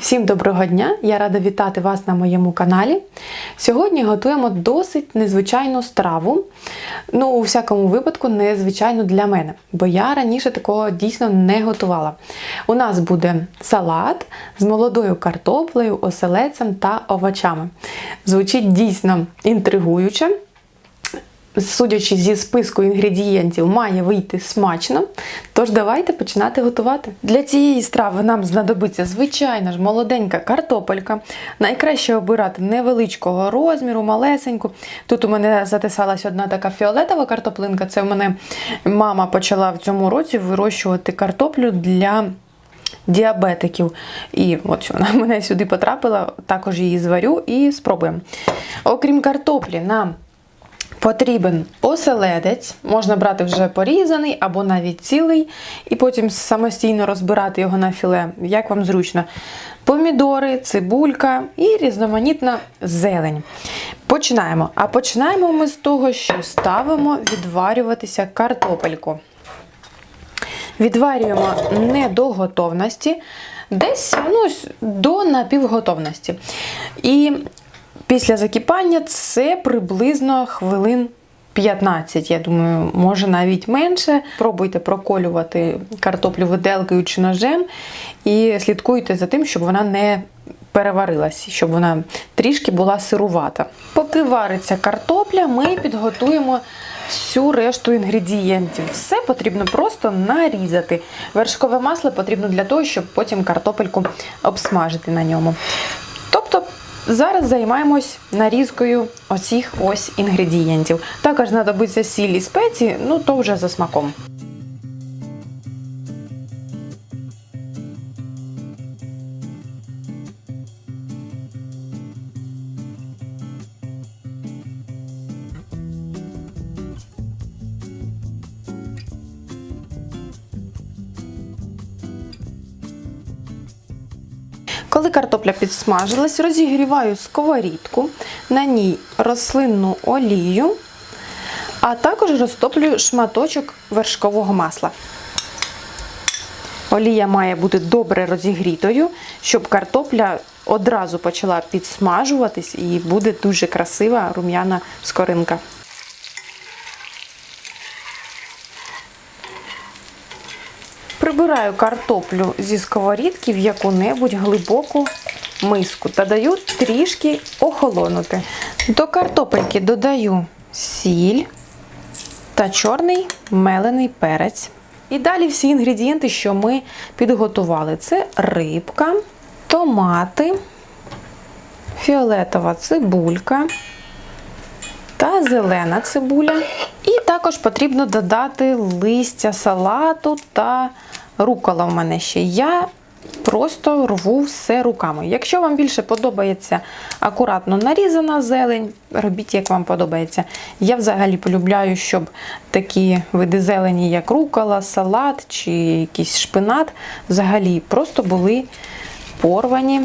Всім доброго дня! Я рада вітати вас на моєму каналі. Сьогодні готуємо досить незвичайну страву. Ну, у всякому випадку, незвичайну для мене, бо я раніше такого дійсно не готувала. У нас буде салат з молодою картоплею, оселецем та овочами. Звучить дійсно інтригуюче. Судячи зі списку інгредієнтів, має вийти смачно. Тож давайте починати готувати. Для цієї страви нам знадобиться звичайна ж молоденька картопелька. Найкраще обирати невеличкого розміру, малесеньку. Тут у мене затисалась одна така фіолетова картоплинка. Це в мене мама почала в цьому році вирощувати картоплю для. Діабетиків. І от вона мене сюди потрапила, також її зварю і спробуємо. Окрім картоплі, нам Потрібен оселедець, можна брати вже порізаний або навіть цілий, і потім самостійно розбирати його на філе, як вам зручно. Помідори, цибулька і різноманітна зелень. Починаємо. А починаємо ми з того, що ставимо відварюватися картопельку. Відварюємо не до готовності, десь ну, до напівготовності. І Після закипання це приблизно хвилин 15, я думаю, може навіть менше. Пробуйте проколювати картоплю виделкою чи ножем і слідкуйте за тим, щоб вона не переварилась, щоб вона трішки була сирувата. Поки вариться картопля, ми підготуємо всю решту інгредієнтів. Все потрібно просто нарізати. Вершкове масло потрібно для того, щоб потім картопельку обсмажити на ньому. Тобто Зараз займаємось нарізкою оцих ось інгредієнтів. Також знадобиться сіль і спеції, ну то вже за смаком. Коли картопля підсмажилась, розігріваю сковорідку, на ній рослинну олію, а також розтоплюю шматочок вершкового масла. Олія має бути добре розігрітою, щоб картопля одразу почала підсмажуватись і буде дуже красива рум'яна скоринка. Прибираю картоплю зі сковорідки в яку-небудь глибоку миску та даю трішки охолонути. До картопельки додаю сіль та чорний мелений перець. І далі всі інгредієнти, що ми підготували: це рибка, томати, фіолетова цибулька та зелена цибуля. І також потрібно додати листя салату та рукола в мене ще. Я просто рву все руками. Якщо вам більше подобається акуратно нарізана зелень, робіть, як вам подобається. Я взагалі полюбляю, щоб такі види зелені, як рукола, салат чи якийсь шпинат, взагалі просто були порвані.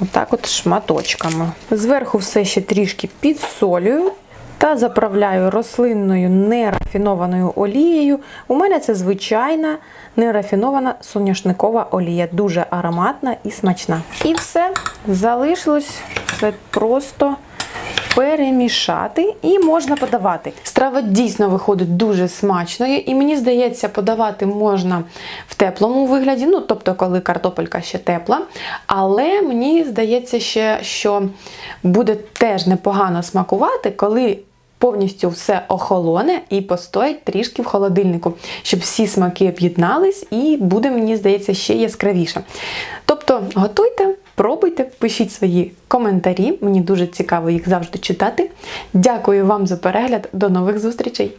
Отак от шматочками. Зверху все ще трішки підсолюю та заправляю рослинною нерафінованою олією. У мене це звичайна нерафінована соняшникова олія, дуже ароматна і смачна. І все, залишилось це просто перемішати і можна подавати. Страва дійсно виходить дуже смачною, і мені здається, подавати можна в теплому вигляді, ну тобто, коли картопелька ще тепла. Але мені здається ще, що буде теж непогано смакувати, коли повністю все охолоне і постоять трішки в холодильнику, щоб всі смаки об'єднались і буде, мені здається, ще яскравіше. Тобто, готуйте, пробуйте, пишіть свої коментарі, мені дуже цікаво їх завжди читати. Дякую вам за перегляд, до нових зустрічей!